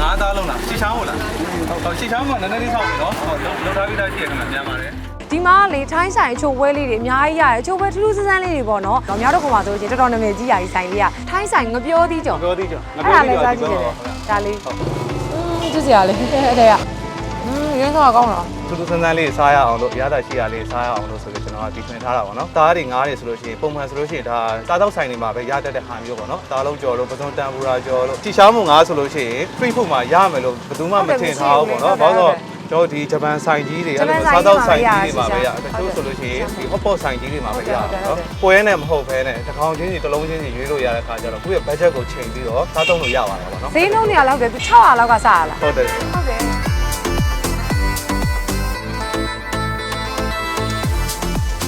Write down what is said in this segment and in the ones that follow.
ငါးသားလုံးလားရှီချောင်းဟုတ်လားဟုတ်ရှီချောင်းကနည်းနည်းလေးဆောက်ပြီနော်ဟုတ်လောက်ထားပြီးသားရှိရခင်ဗျပြန်ပါတယ်ဒီမှာလေထိုင်းဆိုင်အချို့ပွဲလေးတွေအများကြီးရတယ်အချို့ပွဲထူးထူးဆန်းဆန်းလေးတွေပေါ့နော်။မြောက်တော့ကောင်ပါဆိုရင်တော်တော်နာမည်ကြီးရာကြီးဆိုင်လေးကထိုင်းဆိုင်ငပြောသီးကြော်ပြောသေးကြောငါအဲ့ပြောဒါသေးလည်းကြောစားဒီကြည့်ဘတယ်က်ဒါလေးอืมကြည့်စရာလေးအဲ့ဒါက อืมရင်းတော့ကောင်းတော့ထူးထူးဆန်းဆန်းလေးစားရအောင်လို့အရသာရှိရလေးစားရအောင်လို့ဆိုပြီးကျွန်တော်ကဒီထွင်ထားတာပေါ့နော်။သားတွေငါးတွေဆိုလို့ရှိရင်ပုံမှန်ဆိုလို့ရှိရင်ဒါစားတော့ဆိုင်တွေမှာပဲရတတ်တဲ့ဟာမျိုးပေါ့နော်။သားလုံးကြော်လို့ပစုံတန်ပူရာကြော်လို့ချီချောင်းမှုငါးဆိုလို့ရှိရင် free food မှာရမယ်လို့ဘယ်သူမှမထင်ထားဘူးပေါ့နော်။ဘာလို့လဲကျွန်တော်ဒီဂျပန်ဆိုင်ကြီးတွေအဲ့လိုစားတော့ဆိုင်ကြီးတွေမှာပဲရတချို့ဆိုလို့ရှိရင်ဒီ hot pot ဆိုင်ကြီးတွေမှာပဲရနော်ပွဲနဲ့မဟုတ်ဘဲနဲ့တစ်ကောင်ချင်းစီတစ်လုံးချင်းစီရွေးလို့ရတဲ့ခါကျတော့ကိုယ့်ရဲ့ budget ကိုချိန်ပြီးတော့စားသုံးလို့ရပါတယ်ပေါ့နော်ဈေးနှုန်းတွေကလောက်တယ်သူ600လောက်ကစားရလားဟုတ်တယ်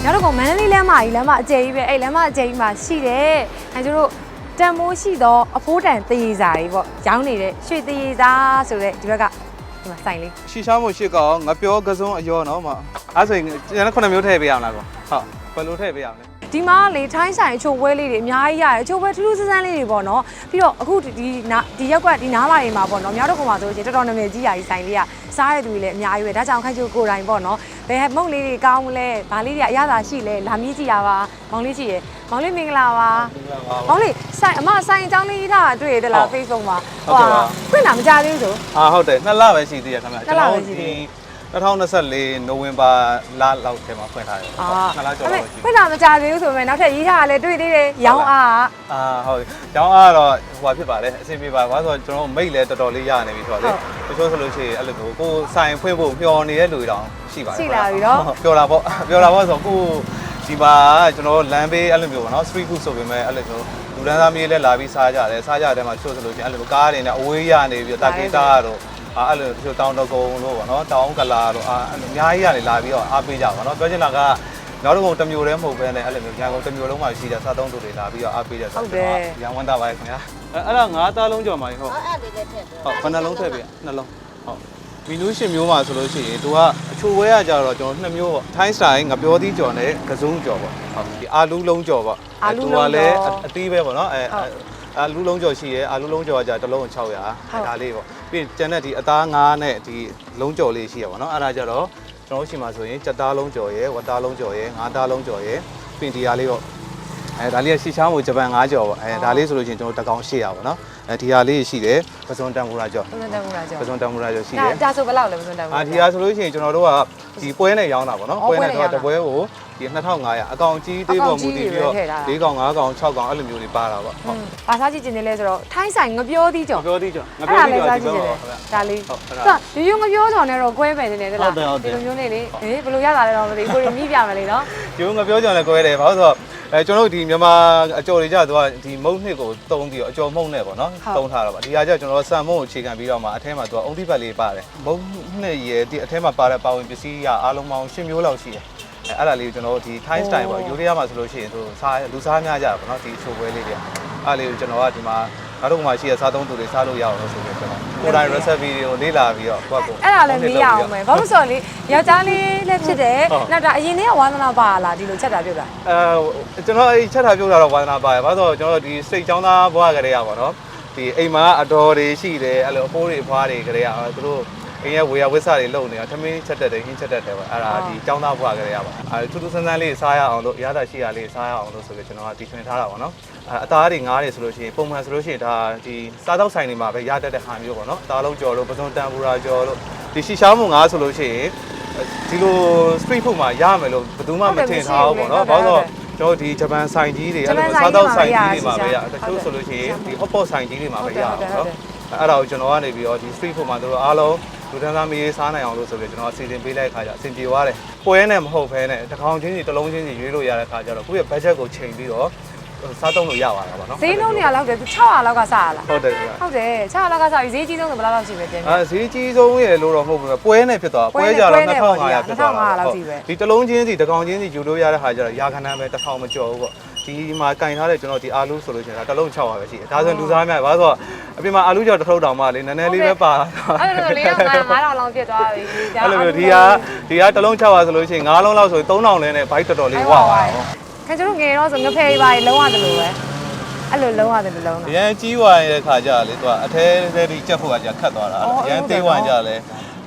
ရတော့ကမန္တလေးလမ်းမကြီးလမ်းမအကျယ်ကြီးပဲအဲ့လမ်းမအကျယ်ကြီးမှာရှိတယ်အဲကျတို့တန်မိုးရှိသောအဖိုးတန်တရေစာကြီးပေါ့ရောင်းနေတဲ့ရွှေတရေစာဆိုတဲ့ဒီဘက်ကဒီမှာဆိုင်လေးရှီရှားမှုရှစ်ကောင်ငါပြောကစုံအယောနော်မအဲ့ဆိုရင်ကျန်တဲ့ခုနှစ်မျိုးထည့်ပေးရမလားကောဟုတ်ဘယ်လိုထည့်ပေးရမလဲ ဒီမှာလေထိုင်းဆိုင်အချို့ပွဲလေးတွေအများကြီးရတယ်အချို့ပွဲထူးထူးဆန်းဆန်းလေးတွေပေါ့နော်ပြီးတော့အခုဒီနာဒီရက်ကွက်ဒီနားလာတွေမှာပေါ့နော်မြောက်တော့ကောင်ပါဆိုရင်တော်တော်နာမည်ကြီးရာကြီးဆိုင်လေးကစားရတဲ့သူတွေလည်းအများကြီးပဲဒါကြောင့်ခိုင်ချိုကိုယ်တိုင်ပေါ့နော်ဘယ်မုတ်လေးတွေကောင်းမလဲဗာလေးတွေအရသာရှိလဲလာမြည်ကြည့်ရပါမောင်လေးရှိရယ်မောင်လေးမင်္ဂလာပါမောင်လေးဆိုင်အမဆိုင်အကြောင်းလေးရေးထားတာတွေ့ရတယ်လား Facebook မှာဖွင့်တာမကြသေးဘူးဆိုအာဟုတ်တယ်နှစ်လပဲရှိသေးရခင်ဗျနှစ်လပဲရှိသေးတယ် 2024နိုဝင်ဘာလလောက်ထဲမှာဖွင့်ထားတယ်အာနှစ်လကျော်ဒါပေလောက်ရှိဖွင့်တာမကြသေးဘူးဆိုပေမဲ့နောက်ထပ်ရေးထားတာလည်းတွေ့သေးတယ်ရောင်းအားအာဟုတ်တယ်ကျောင်းအားတော့ဟိုဖြစ်ပါလေအဆင်ပြေပါဘာလို့ဆိုတော့ကျွန်တော်မိတ်လည်းတော်တော်လေးရနေပြီဆိုတော့လေတချို့ဆိုလို့ရှိရင်အဲ့လိုမျိုးကိုဆိုင်ဖွင့်ဖို့မျှော်နေတဲ့လူတွေတောင်ရှိပါတယ်ရှိလာပြီနော်ပြောတာပေါ့ပြောတာပေါ့ဆိုတော့ကိုဒီမှာကျွန်တော်လမ်းဘေးအဲ့လိုမျိုးပေါ့နော် street food ဆိုပေမဲ့အဲ့လိုမျိုးလူတန်းစားမြေးလည်းလာပြီးစားကြတယ်စားကြတဲ့မှာချို့ဆိုလို့ရှိရင်အဲ့လိုမျိုးကားတွေနဲ့အဝေးရနေပြီးတာကီတာတို့ အာအဲ့လိုချို့တောင်တကုံလို့ပေါ့နော်တောင်ကလာတို့အာအဲ့လိုအများကြီးကနေလာပြီးတော့အားပေးကြပါတော့ပြောချင်တာကနောက်တော့တစ်မျိုးတည်းမဟုတ်ဘဲနဲ့အဲ့လိုမျိုးရန်ကုန်တစ်မျိုးလုံးမှာရှိတဲ့စားသုံးသူတွေလာပြီးတော့အားပေးကြဆိုတော့ရန်ဝမ်းသာပါရဲ့ခင်ဗျာအဲ့ဒါငါးသားလုံးကြော်မှာဟုတ်အဲ့အဲ့ဒီလည်းထည့်တယ်ဟုတ်ဘယ်နှလုံးထည့်ပေးနှလုံးဟုတ်မီနူးရှင်မျိုးမှာဆိုလို့ရှိရင်သူကအချိုဝဲရကြတော့ကျွန်တော်နှစ်မျိုးပေါ့ထိုင်းစတိုင်းငပြောသီးကြော်နဲ့ကစုံကြော်ပေါ့ဟုတ်ဒီအာလူးလုံးကြော်ပေါ့အာလူးလုံးကြော်သူကလည်းအသီးပဲပေါ့နော်အဲဟုတ်အာလူးလုံးကြော်ရှိရဲအာလူးလုံးကြော်ကကြတစ်လုံး600ဟုတ်အဲဒါလေးပေါ့ ပြီးရင်ကျန်တဲ့ဒီအသားငါးနဲ့ဒီလုံးကြော်လေးရှိရပါတော့အဲ့ဒါကြတော့ကျွန်တော်တို့ရှိမှာဆိုရင်ကြက်သားလုံးကြော်ရဲဝက်သားလုံးကြော်ရဲငါးသားလုံးကြော်ရဲပြီးရင်ဒီဟာလေးပေါ့အဲဒါလေးကရှီချားမိုဂျပန်၅ကြော်ပေါ့အဲဒါလေးဆိုလို့ရှိရင်ကျွန်တော်တကောင်800ပေါ့နော် အဲဒီဟာလေးရှိတယ်ပစုံတန်ကူရာကြော်ဘယ်နဲ့တက်မှုလားကြောပစုံတန်မူရာကျော်ရှိတဒါယ်ဒါဆိုဘယ်လောက်လဲဘယ်နဲ့တက်မှုအာဒီဟာဆိုလို့ရှိရင်ကျွန်တော်တို့ကဒီပွဲနဲ့ရောင်းတာပေါ့နော်အော်ပွဲနဲ့ပွဲနဲ့တော့ရောင်းတာတပွဲကိုဒီ2500အကောင်ကြီးသေးပေါ်မူတည်ပြီးတော့အကောင်ကြီးတွေပဲထည့်ထားတာ၄ကောင်၅ကောင်6ကောင်အဲ့လိုမျိုးတွေပါတာပေါ့ဟုတ်ဘာစားကြည့်ကျင်နေလဲဆိုတော့ထိုင်းဆိုင်ငပြောသီးကြော်ပြောသေးကြောငါအဲ့ပြောဒါသေးလည်းကြောစားဒီကြည့်ကျင်တယ်ဒါလေးဘက်ဟုတ်အဲ့ဒါဆိုဒီရုံငပြောကြော်နဲ့တော့ကွဲမယ်နေတယ်တလားဟုတ်တယ်ဟုတ်တယ်ဒီလိုမျိုးနေလေဟေးဘယ်လိုရတာလဲတော့မသိဘူးကိုရီမိပြမယ်လေနော်ကျိုးငါပြောကြောလည်းကွဲတယ်ဘာလို့ဆိုတော့ အဲကျွန်တော်တို့ဒီမြန်မာအကျော်တွေကြတော့ဒီမုံနှစ်ကိုတုံးပြီးတော့အကျော်မုံနဲ့ပေါ့နော်တုံးထားတာပါဒီဟာကျကျွန်တော်ဆန်မုံကိုအခြေခံပြီးတော့မှအထဲမှာသူကအုံတိပတ်လေးပါတယ်မုံနှစ်ရဲ့ဒီအထဲမှာပါတဲ့ပါဝင်ပစ္စည်းရအားလုံးပေါင်း10မျိုးလောက်ရှိတယ်အဲအဲ့ဒါလေးကိုကျွန်တော်တို့ဒီ Thai style ပေါ့ယူရီးယားမှာဆိုလို့ရှိရင်သူစားလူစားများကြတာပေါ့နော်ဒီချိုပွဲလေးတွေအဲ့လေးကိုကျွန်တော်ကဒီမှာနောက်တော့မှရှိရစားသုံးသူတွေစားလို့ရအောင်လို့ဆိုပြီးကျွန်တော် ကိုယ်တိုင် recipe တွေကိုလေ့လာပြီးတော့ကိုယ့်ကိုယ်အဲ့ဒါလည်းမေးရအောင်မယ်ဘာလို့ဆိုတော့လေယောက်ျားလေးလည်းဖြစ်တယ်ဟုတ်နောက်ဒါအရင်ကဝါသနာပါလားဒီလိုချက်တာပြုတ်တာအဲကျွန်တော်အဲ့ချက်ထားပြောတာတော့ဝါသနာပါတယ်ဘာလို့လဲဆိုတော့ကျွန်တော်ဒီစိတ်ချောင်းသားဘွားကလေးရပါတော့ဒီအိမ်မှာအတော်တွေရှိတယ်အဲ့လိုအဖိုးတွေအဖွားတွေကလေးရသူတို့ အိမ်ရဲ့ဝေယဝစ်စာတွေလုံနေတာထမင်းချက်တတ်တယ်ဟင်းချက်တတ်တယ်ပေါ့အဲ့ဒါဒီចောင်းသားဘွားကလေးရပါအဲထူးထူးဆန်းဆန်းလေးစားရအောင်လို့အရသာရှိရလေးစားရအောင်လို့ဆိုပြီးကျွန်တော်ကတီထွင်ထားတာပေါ့နော်အဲအသားတွေငားတွေဆိုလို့ရှိရင်ပုံမှန်ဆိုလို့ရှိရင်ဒါဒီစားတော့ဆိုင်တွေမှာပဲရတတ်တဲ့ဟာမျိုးပေါ့နော်အသားလုံးကြော်လို့ပစုံတန်ပူရာကြော်လို့ဒီရှီရှားမှုငားဆိုလို့ရှိရင်ဒီလို street food မှာရမယ်လို့ဘယ်သူမှမထင်ထားဘူးပေါ့နော်ဘာလို့လဲဆိုတော့ကျွန်တော်ဒီဂျပန်ဆိုင်ကြီးတွေအဲ့လိုစားတော့ဆိုင်ကြီးတွေမှာပဲရတချို့ဆိုလို့ရှိရင်ဒီ hot pot ဆိုင်ကြီးတွေမှာပဲရအောင်နော်အဲ့ဒါကိုကျွန်တော်ကနေပြီးတော့ဒီ street food မှာတို့အားလုံး လူတန်းစားမေးစားနိုင်အောင်လို့ဆိုပြီးကျွန်တော်အစီအစဉ်ပေးလိုက်ခါကျအဆင်ပြေသွားတယ်ပွဲနဲ့မဟုတ်ဘဲနဲ့တစ်ကောင်ချင်းစီတစ်လုံးချင်းစီရွေးလို့ရတဲ့ခါကျတော့ကိုယ့်ရဲ့ budget ကိုချိန်ပြီးတော့စားသုံးလို့ရပါတာပါနော်ဈေးနှုန်းတွေကလောက်တယ်သူ600လောက်ကစားရလားဟုတ်တယ်ဗျာဟုတ်တယ်600လောက်ကစားပြီးဈေးကြီးဆုံးဆိုဘယ်လောက်လောက်ရှိပဲတင်အဲဈေးကြီးဆုံးရဲ့လို့တော့မဟုတ်ဘူးပွဲနဲ့ဖြစ်သွားပွဲပွဲနဲ့ကြတော့ပွဲနဲ့ပေါ့2500ဖြစ်သွား2500လောက်ကြီးပဲဒီတစ်လုံးချင်းစီတစ်ကောင်ချင်းစီယူလို့ရတဲ့ဟာကျတော့ရာခဏပဲတစ်ထောင်မကျော်ဘူးပေါ့ ဒီမှာကင်ထားတဲ့ကျွန်တော်ဒီအာလူဆိုလို့ရှိရင်ဒါတစ်လုံး600ပဲရှိတယ်ဒါဆိုရင်လူစားများဘာလို့ဆိုတော့အပြင်မှာအာလူကြော်တစ်ထုပ်တောင်မှလေနည်းနည်းလေးပဲပါအဲ့လိုလေးတော့9000လောက်ပြည့်သွားပြီအဲ့လိုမျိုးဒီဟာဒီဟာတစ်လုံး600ဆိုလို့ရှိရင်9လုံးလောက်ဆိုရင်3000လဲနဲ့ဘိုက်တော်တော်လေးဝပါအောင်ခင်ဗျတို့ငယ်တော့ဆိုငဖယ်ပါလုံးရတယ်လို့ပဲအဲ့လိုလုံးရတယ်လုံးအတာရန်ကြီးသွားတဲ့ခါကျလေသူကအထဲထဲဒီချက်ဖို့ကကြာခတ်သွားတာအော်အရန်သေးသွားကြလဲ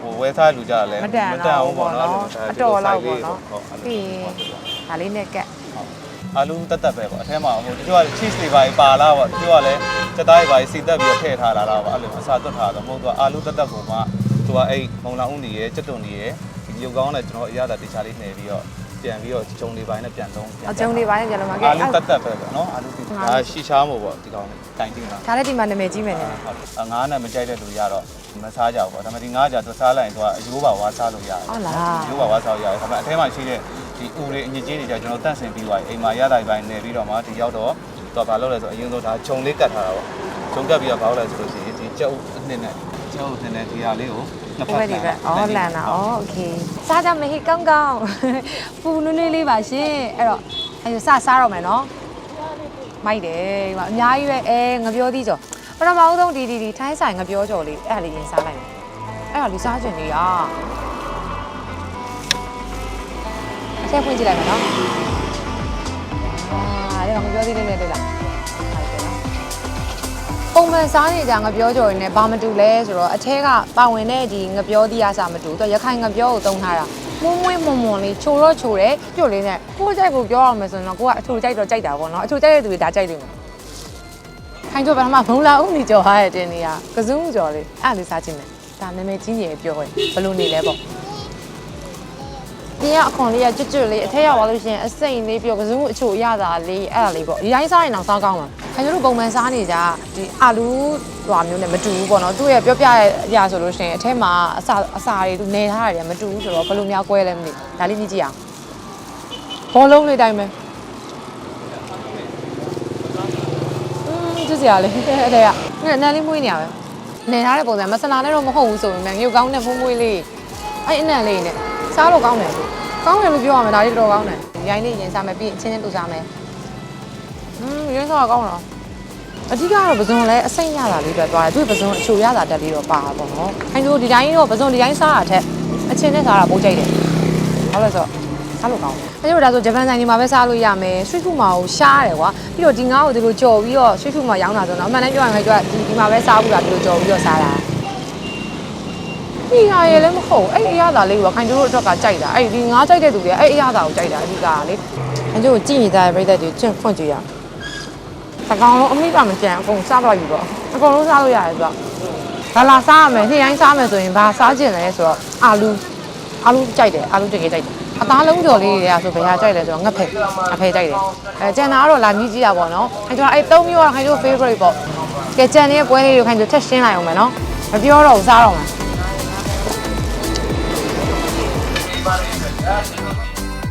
ဟိုဝဲစားလူကြလဲမတန်မတော့တန်ဘူးပေါ့နော်အတော်လောက်ပေါ့နော်ဟုတ်အဲ့လိုပြီးရင်ဒါလေးနဲ့ကက် အာလူတက်တက်ပဲပေါ့အထဲမှာဟိုတချို့က cheese တွေပါပါလာပေါ့တချို့ကလည်းစက်သားတွေပါစီတက်ပြီးထည့်ထားလာတာပေါ့အဲ့လိုအစားသွတ်ထားတာမဟုတ်တော့အာလူတက်တက်ကိုမှသူကအဲ့မုံလာဦးနေရဲ့စက်တုံနေရဲ့ဒီရုပ်ကောင်းနဲ့ကျွန်တော်အရသာတေချာလေးနှည့်ပြီးတော့ပြန်ပြီးတော့ဂျုံလေးပိုင်းနဲ့ပြန်သုံးပြန်အကျုံတွေပါရင်ကြလို့မှာကဲအာလူတက်တက်ပဲပေါ့နော်အာလူဒါရှီချားမို့ပေါ့ဒီကောင်းလေးတိုင်တင်တာဒါလည်းဒီမှာနာမည်ကြီးမယ်နဲ့ဟုတ်ငါးနဲ့မကြိုက်တဲ့လူရတော့မစားကြဘူးပေါ့ဒါပေမဲ့ဒီငါးကြသူစားလိုက်ရင်သူကအယိုးပါဝါစားလို့ရတယ်ဟုတ်လားအယိုးပါဝါစားလို့ရတယ်ဒါပေမဲ့အထဲမှာရှိတဲ့ ဒီဦးတွေအညစ်အကြေးတွေကြကျွန်တော်တန့်စင်ပြီးသွားပြီအိမ်မှာရတာပိုင်းနေပြီးတော့မှဒီရောက်တော့တော့ဘာလုပ်လဲဆိုအရင်ဆုံးဒါဂျုံလေးကတ်ထားတာပေါ့ဂျုံကတ်ပြီးတော့ဘာလုပ်လဲဆိုလို့ရှိရင်ဒီကြက်ဥအနှစ်နဲ့ကြက်ဥအနှစ်နဲ့ဒီဟာလေးကိုနှစ် ဟို ဖ ဘ က် က်ဒီဘက်အော်လန်တာအော်โอเคစားကြမယ်ဟိကောင်းကောင်းပူနွေးနွေးလေးပါရှင်အဲ့တော့အဲ့ဒါစစားတော့မယ်နော်မိုက်တယ်ဒီမှာအများကြီးပဲအဲငပြောသီးကြော်ပထမဦးဆုံးဒီဒီဒီထိုင်းဆိုင်ငပြောကြော်လေးအဲ့ဒါလေးရင်စားလိုက်မယ်အဲ့ဒါလေးစားကျင်လေးอ่ ะအချက်ဖွင့်ကြည့်လိုက်မယ်နော်အာဒါငပြောသီးလေးနဲ့တွေ့လားဟုတ်တယ်နော်ပုံမှန်စားနေကြငပြောကြော်ရင်းနဲ့ဘာမတူလဲဆိုတော့အထဲကပါဝင်တဲ့ဒီငပြောသီးအစားမတူသူကရခိုင်ငပြောကိုတုံးထားတာမွန်းမွန်းမွန်မွန်လေးချိုတော့ချိုတယ်ပြုတ်လေးနဲ့ကိုယ်ကြိုက်ကိုပြောရမယ်ဆိုရင်တော့ကိုကအချိုကြိုက်တော့ကြိုက်တာပေါ့နော်အချိုကြိုက်တဲ့သူတွေဒါကြိုက်လိမ့်မယ်ခိုင်ကျော်ပထမဘုံလာဦးနေကြော်ဟာတဲ့တင်းနေရကစုံကြော်လေးအဲ့ဒါလေးစားခြင်းမယ်ဒါနာမည်ကြီးနေရပြောရင်ဘယ်လိုနေလဲပေါ့ ဒီကအခွန်လေးကကျွတ်ကျွတ်လေးအထက်ရောက်သွားလို့ရှိရင်အစိမ့်လေးပြောကစုံအချိုရတာလေးအဲ့ဒါလေးပေါ့ဒီတိုင်းစားရင်တော့စားကောင်းမှာခင်ဗျားတို့ပုံမှန်စားနေကြဒီအာလူဟွာမျိုးနဲ့မတူဘူးပေါ့နော်သူ့ရဲ့ပြောပြတဲ့အရာဆိုလို့ရှိရင်အထက်မှာအစာအစာတွေသူနေထားရတယ်မတူဘူးဆိုတော့ဘယ်လိုများကွဲလဲမသိဒါလေးမြည်ကြည့်အောင်ဘောလုံးလေးတိုင်းပဲอืมကြည့်စရာလေးအဲ့ဒါကနည်းနည်းလေးမွေးနေရပဲနေထားတဲ့ပုံစံမဆလာနဲ့တော့မဟုတ်ဘူးဆိုပေမဲ့ငရုတ်ကောင်းတဲ့ဖုံးမွေးလေးအဲ့အနံ့လေးနဲ့ စားလို့ကောင်းတယ်သူကောင်းတယ်လို့ပြောရမယ်ဒါလေးတော်ကောင်းတယ်ရိုင်းလေးရင်စားမယ်ပြီးရင်ချင်းချင်းတူစားမယ်อืมရင်းစားကောင်းတော့အဓိကတော့ပဇွန်လည်းအစိမ့်ရတာလေးပဲသွားတယ်သူပဇွန်အချိုရတာတက်လေးတော့ပါတာပေါ့နော်အဲလိုဒီတိုင်းတော့ပဇွန်ဒီတိုင်းစားတာထက်အချင်းနဲ့စားတာပိုကြိုက်တယ်ဟုတ်လဲဆိုစားလို့ကောင်းတယ်အဲလိုဒါဆိုဂျပန်ဆိုင်ဒီမှာပဲစားလို့ရမယ်ဆွီဖူမာကိုရှားတယ်ကွာပြီးတော့ဒီငါ့ကိုဒီလိုကြော်ပြီးတော့ဆွီဖူမာရောင်းတာဆိုတော့အမှန်တမ်းပြောရင်ခင်ဗျာဒီဒီမှာပဲစားဘူးလားဒီလိုကြော်ပြီးတော့စားတာ ဒီဟာရလည်းမဟုတ်အဲ့အရသာလေးကခိုင်တို့အတွက်ကကြိုက်တာအဲ့ဒီငါကြိုက်တဲ့သူတွေအဲ့အရသာကိုကြိုက်တာအဓိကကလေအဲတို့ကြည့်နေတဲ့ပြိတ္တတွေကျင့်ဖွင့်ကြည့်ရအောင်တကောင်လုံးအမိကမကြံအကုန်စားပလိုက်ပြီပေါ့အကုန်လုံးစားလို့ရတယ်ဆိုတော့ဒါလာစားရမယ်နေ့တိုင်းစားမယ်ဆိုရင်ဘာစားကျင်လဲဆိုတော့အာလူအာလူကြိုက်တယ်အာလူတကယ်ကြိုက်တယ်အသားလုံးကြော်လေးတွေကဆိုဘယ်ဟာကြိုက်လဲဆိုတော့ငှက်ဖဲအဖဲကြိုက်တယ်အဲကျန်တာကတော့လာမြည်ကြည့်တာပေါ့နော်အဲကျွန်တော်အဲသုံးမျိုးကတော့ခိုင်တို့ favorite ပေါ့ကဲကျန်တဲ့ပွဲလေးတွေခိုင်တို့ထက်ရှင်းလိုက်အောင်မယ်နော်မပြောတော့ဘူးစားတော့မယ်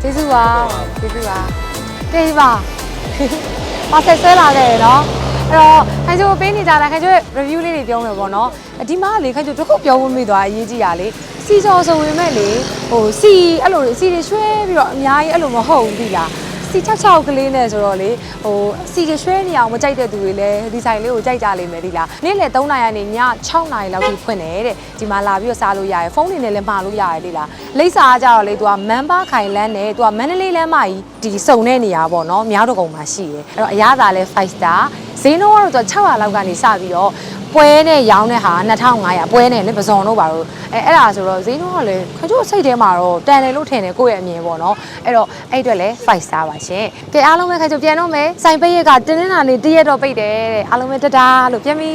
ကျေးဇူးပါကျေးဇူးပါတေးပါပါဆက်ဆွဲလာခဲ့ရနော်အဲ့တော့ခိုင်ချိုပေးနေကြတာခိုင်ချိုရဲ့ review လေးတွေပြောမယ်ပေါ့နော်အဒီမှာလေခိုင်ချိုတစ်ခုပြောဖို့မိသွားအရေးကြီးတာလေစီချော်ဆိုဝင်မဲ့လေဟိုစီအဲ့လိုစီတွေရွှဲပြီးတော့အများကြီးအဲ့လိုမဟုတ်ဘူးဒီလား စီချောက်ချောက်ကလေးနဲ့ဆိုတော့လေဟိုစီတွေရွှဲနေအောင်မကြိုက်တဲ့သူတွေလည်းဒီဆိုင်လေးကိုကြိုက်ကြလိမ့်မယ်ဒီလားနေ့လယ်3နာရီကနေည6နာရီလောက်ထိဖွင့်တယ်တဲ့ဒီမှာလာပြီးတော့စားလို့ရတယ်ဖုန်းတွေနဲ့လည်းမှာလို့ရတယ်ဒီလားလိပ်စာကကြတော့လေသူကမန်ပါခိုင်လန်းနဲ့သူကမန္တလေးလမ်းမကြီးဒီစုံတဲ့နေရာပေါ့နော်မြောက်တော့ကုန်းမှာရှိတယ်အဲ့တော့အရသာလဲ5 star ဈေးနှုန်းကတော့သူက600လောက်ကနေစပြီးတော့ပွဲနဲ့ရောင်းတဲ့ဟာ2500ပွဲနဲ့လေပဇွန်တို့ပါတော့အဲအဲ့ဒါဆိုတော့ဈေးနှုန်းကလည်းခကြို့စိတ်ထဲမှာတော့တန်တယ်လို့ထင်တယ်ကိုယ့်ရဲ့အမြင်ပေါ့နော်အဲ့တော့အဲ့အတွက်လဲ5 star ပါရှင်ကဲအားလုံးပဲခကြို့ပြန်တော့မယ်စိုင်ပိတ်ရက်ကတင်းတင်းလာနေတရက်တော့ပိတ်တယ်တဲ့အားလုံးပဲတတားလို့ပြန်ပြီ